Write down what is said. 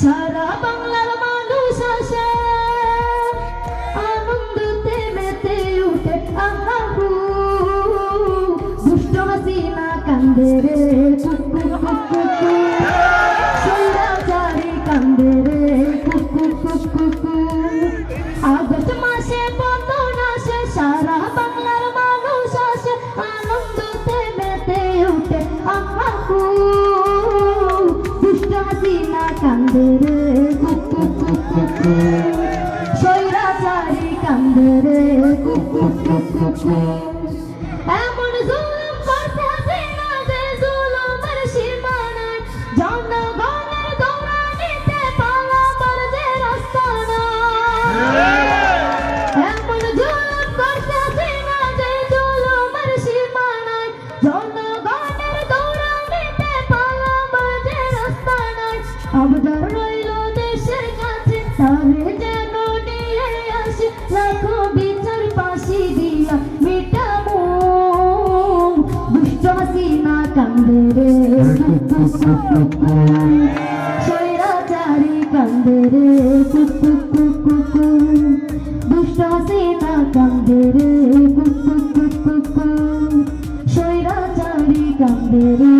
সারা বাংলার মানুষ আসে। আনন্দতে মেতে উঠে আহু দুষ্ট হাসিনা কান্দে রে কুকু কুকু কুকু সৈরাচারী কান্দে রে কুকু কুকু হাসিনা কান্দে রে কুকু কুকু সৈরাচারি কান্দে রে কুকু কুকু এমন আবদার রইল দেশের কাছে, তারে যেন নিয়ে আসে লাখো বিচার পাশি দিয়া মিটামো দুষ্ট হাসিনা কান্দে রে। স্বৈরাচারী কান্দে রে। কুকু কুকু দুষ্ট হাসিনা কান্দে রে। কুকু কুকু স্বৈরাচারী কান্দে রে।